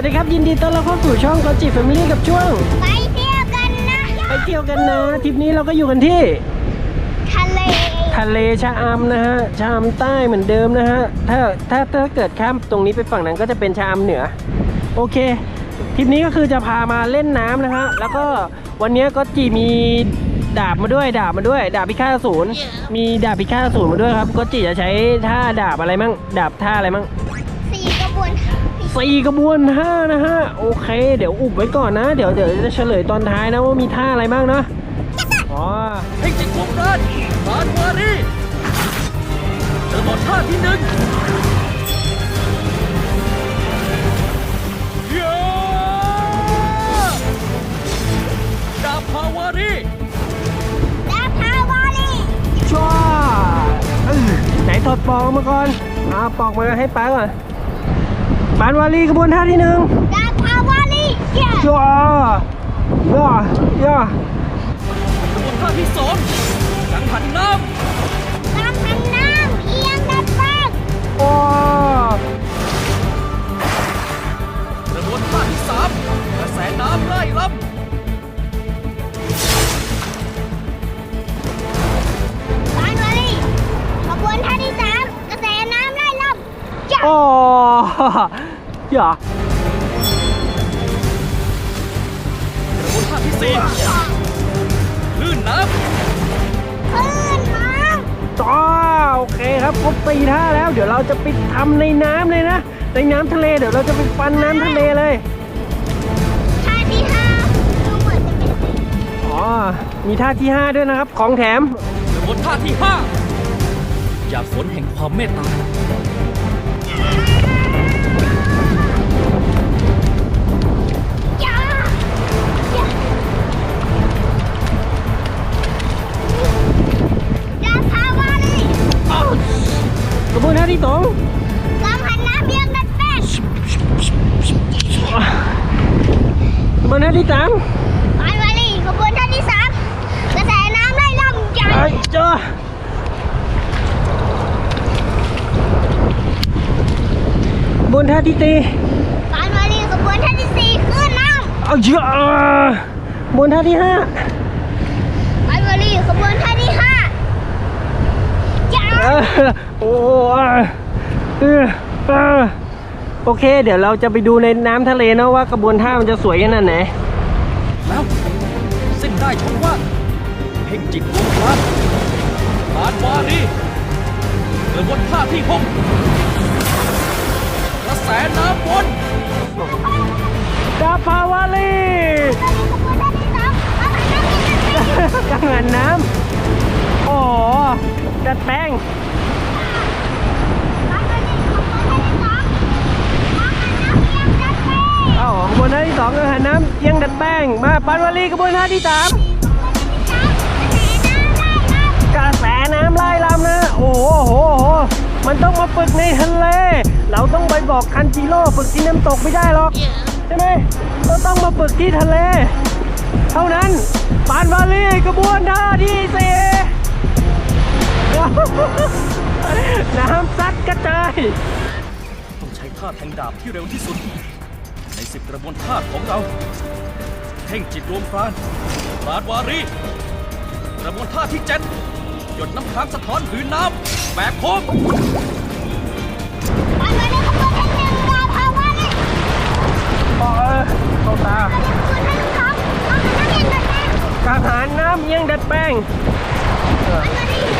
วัสดีครับ ยินดีต้อนรับเข้าสู่ช่องกอจิแฟมิลี่กับช่วง ไปเที่ยวกันนะไปเที่ยวกันนะทริปนี้เราก็อยู่กันที่ ทะเล ทะเลชะอำนะฮะชะอำใต้เหมือนเดิมนะฮะถ้าถ้าถ้าเกิดข้ามตรงนี้ไปฝั่งนั้นก็จะเป็นชะอำเหนือ โอเคทริปนี้ก็คือจะพามาเล่นน้ำนะฮะแล้วก็วันนี้ก็จีมีดาบมาด้วยดาบมาด้วย ดาบพิฆาตศูนย์มีดาบพิฆาตศูนย์มาด้วยครับก็จีจะใช้ท่าดาบอะไรมั่งดาบท่าอะไรมั่งสี่กระบวน สี่กระบวนท่านะฮะ โอเค เดี๋ยวอุบไว้ก่อนนะ เดี๋ยวเดี๋ยวจะเฉลยตอนท้ายนะว่ามีท่าอะไรบ้างเนาะอ๋อให้จิตวงการบานวารีเจอบทท่าที่หนึ่งเย้ดาบพาวารีดาพาวาลีชัวอื้อไหนถอดปอกมาก่อนเอาปอกมาให้ป้าก่อน ปานวาลีกระบวนท่าที่หนึ่งดาพาวาลีเย้ชัวย่อย่อกระบวนท่าที่สองกังหันน้น้ำพันน้ำเอียงดัดแปลงโอ้ำกระบวนท่าที่สามกระแสน้ำไล่ลบานวาลีกระบวนท่าที่สามกระแสน้ำไล่ลมเย้โอ้ย่อำกระบวนท่าที่สี่คลื่นน้คลื่นน้จ้าโอเคครับครบสี่ท่าแล้ว เดี๋ยวเราจะไปทำในน้ำเลยนะ ในน้ำทะเลเดี๋ยวเราจะไปฟันน้ำทะเลเลยำท่าที่ห้าดูเหมือนจะเป็นสีอ๋อ มีท่าที่5ด้วยนะครับ ของแถมำกระบวนท่าที่ห้าหยาดฝนแห่งความเมตตา วนท่าที่สามบานวาลีกระบวนท่าที่สามกระแสน้ำไล่ลมเย้ไอ้เจ้าบนท่าที่ตีบานวารีขบวนท่าที่สี่ขึ้นน้เอาเยอะบนท่าที่ห้าำบานวารีขบวนท่าที่ห้าจ้าเออโอ้เออเออ โอเค เดี๋ยวเราจะไปดูในน้ำทะเลนะว่ากระบวนท่ามันจะสวยขนาดไหนแล้วเส้นได้ช่องว่างเพ่งจิตวงการบานวารีกระบวนท่าที่หกกระแสน้ำวนดาพาวาลี แป้งมาปานวาลีกระบวนท่าที่สามกระแสน้ำไล่ลำนะ โอ้โหโหโหมันต้องมาฝึกในทะเล เราต้องไปบอกคันจิโร่ฝึกที่น้ำตกไม่ได้หรอกใช่ไหมเราต้องมาฝึกที่ทะเล เท่านั้นปานวาลีกระบวนท่าที่สี่น้ำซัดกระจายต้องใช้ท่าแทงดาบที่เร็วที่สุด สิบกระบวนท่าของเราเพ่งจิตรวมพรานบานวารี กระบวนท่าที่เจ็ดหยดน้ำค้างสะท้อนผืนน้ำแบบโค้งบานวารีขบวนท่าที่หนึ่งดาพาวาลีเออเข้าตาขบวนท่าที่สองบานน้ำเอียงดัดแปลงกระหารน้ำเอียงดัดแป้งบานวารีขบวน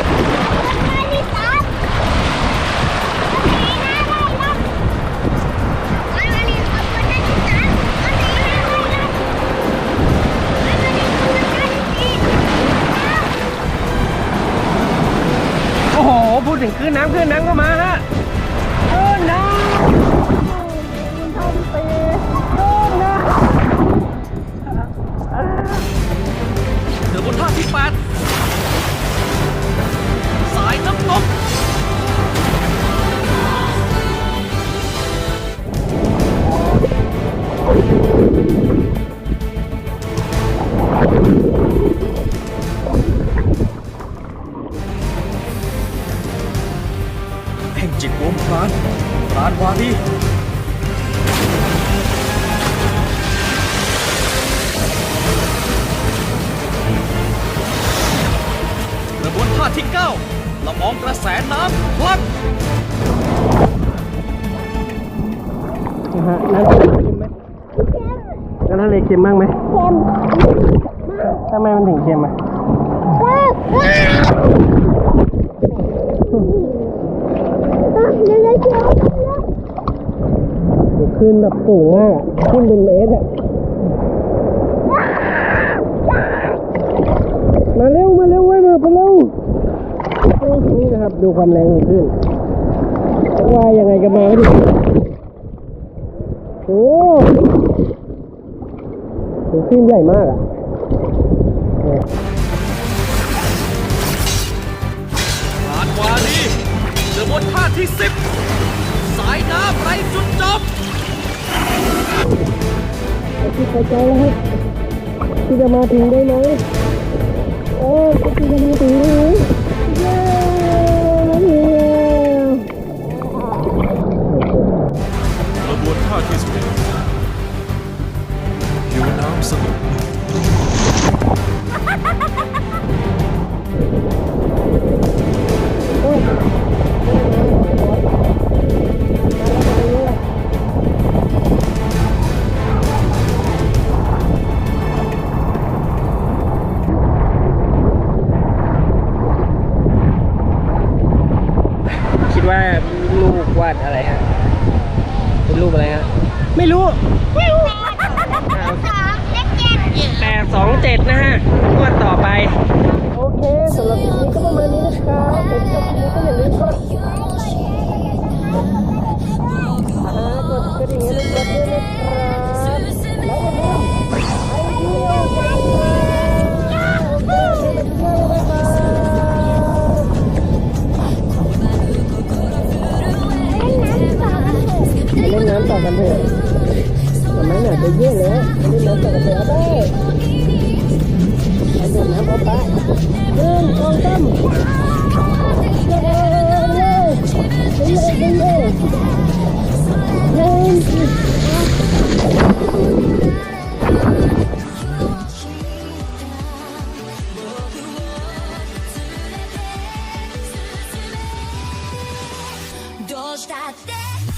ขึ้นน้ำขึ้นน้ำก็มาฮะขึ้นน้ำคลื่นตีขึ้นน้ำกระบวนท่าที่แปด องกระแสน้ำพลังนะฮะน้ำทะเลเค็มไหมน้ำทะเลเค็มมากไหมเค็มทำไมมันถึงเค็มอะว้าวว้าวเดี๋ยวเดี๋ยวเดี๋ยวขึ้นแบบสูงมากอะขึ้นเป็นเมตรอะ มาเร็ว มาเร็วเว้ยมาเร็วโอ้ นี่นะครับดูความแรงของคลื่นว่ายังไงกันมาไม่ถึงโอ้โหคลื่นใหญ่มากอะผ่านวารีกระบวนท่าที่สิบสายน้ำไรจุดจบที่เข้าใจแล้วครับที่จะมาถึงได้ไหมโอ้ที่จะมา ว่าลูกวาดอะไรฮะเป็นรูปอะไรฮะไม่รู้สองเลขเจ็ดแปดสองเจ็ดนะฮะงวดต่อไป โอเคสำหรับคลิปนี้ก็ประมาณ there.